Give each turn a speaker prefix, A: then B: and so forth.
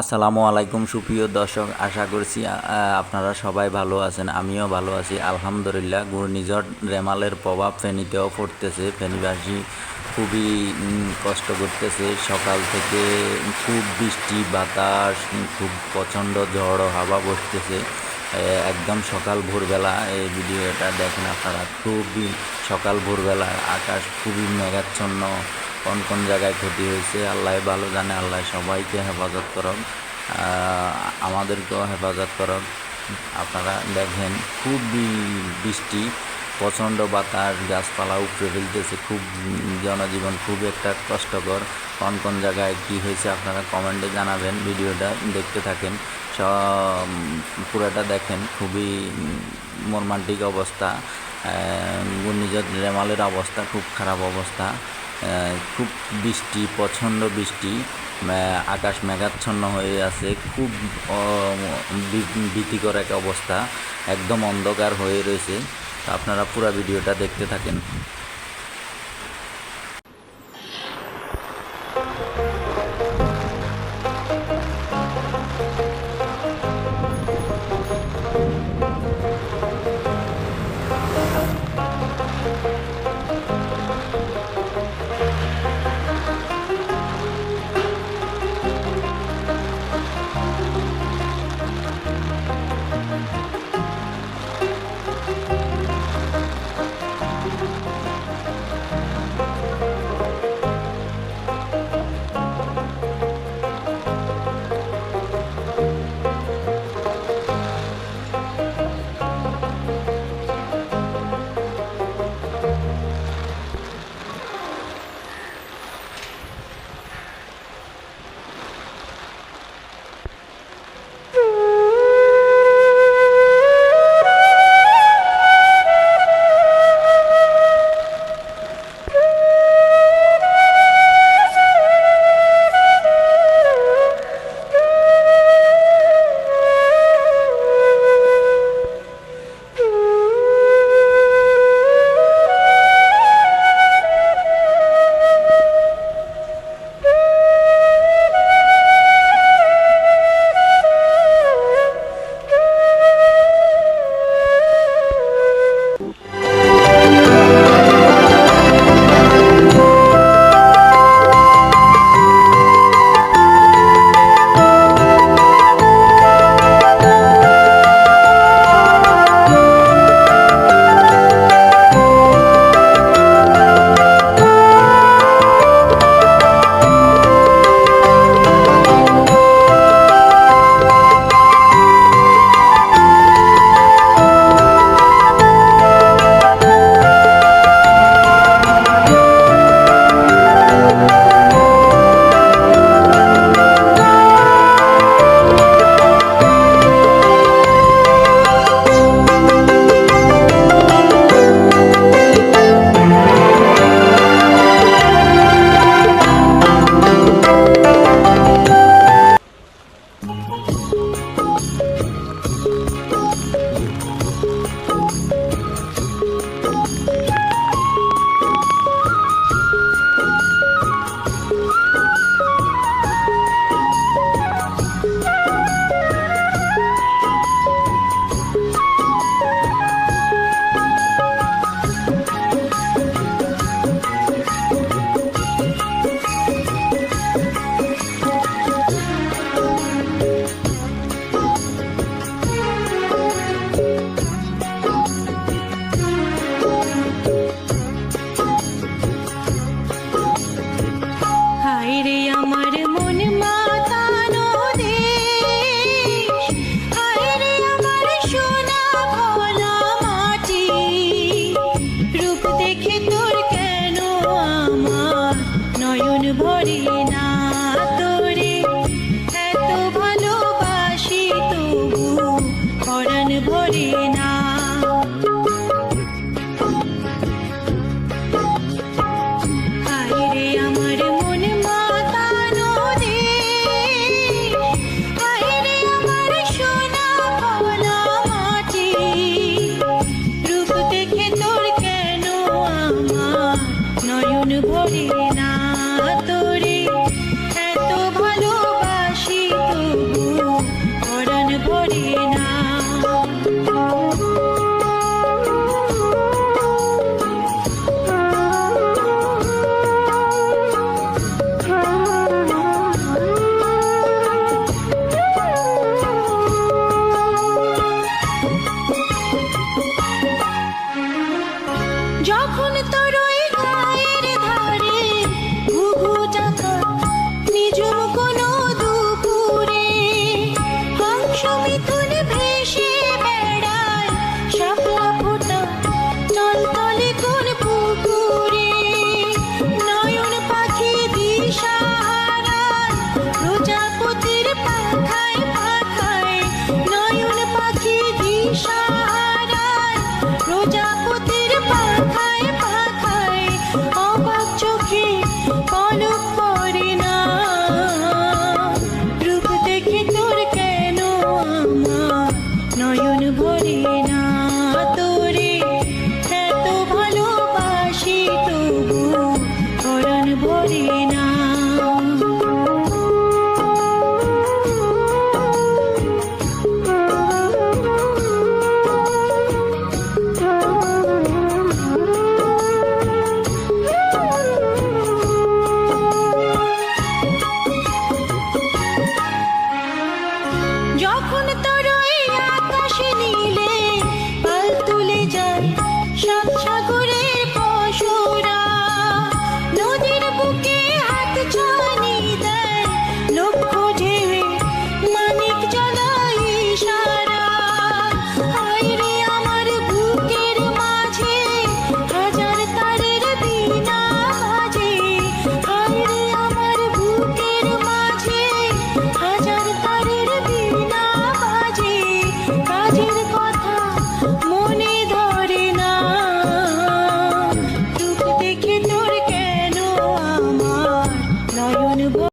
A: আসসালামু আলাইকুম, সুপ্রিয় দর্শক, আশা করছি আপনারা সবাই ভালো আছেন, আমিও ভালো আছি। আলহামদুলিল্লাহ, ঘূর্ণিঝড় রেমালের প্রভাব ফেনীতেও পড়তেছে। ফেনীবাসী খুবই কষ্ট করতেছে। সকাল থেকে খুব বৃষ্টি, বাতাস, খুব প্রচণ্ড ঝড় হাওয়া বসতেছে। একদম সকাল ভোরবেলা এই ভিডিওটা দেখেন আপনারা। খুবই সকাল ভোরবেলা, আকাশ খুবই মেঘাচ্ছন্ন কোন কোন জায়গায় ক্ষতি হয়েছে আল্লাহ ভালো জানে আল্লাহ সবাইকে হেফাজত আহ, আমাদেরকেও হেফাজত করক আপনারা দেখেন খুব বৃষ্টি প্রচণ্ড বাতাস গাছপালা উপড়ে ফেলতেছে খুব জনজীবন খুব একটা কষ্টকর। কোন কোন জায়গায় কী হয়েছে আপনারা কমেন্টে জানাবেন ভিডিওটা দেখতে থাকেন। সব পুরাটা দেখেন খুবই মর্মান্তিক অবস্থা। ঘূর্ণিঝড় রেমালের অবস্থা খুব খারাপ অবস্থা। খুব বৃষ্টি, প্রচণ্ড বৃষ্টি আকাশ মেঘাচ্ছন্ন হয়ে আছে, খুব ভীতিকর এক অবস্থা, একদম অন্ধকার হয়ে রয়েছে। আপনারা পুরো ভিডিওটা দেখতে থাকেন।
B: চলো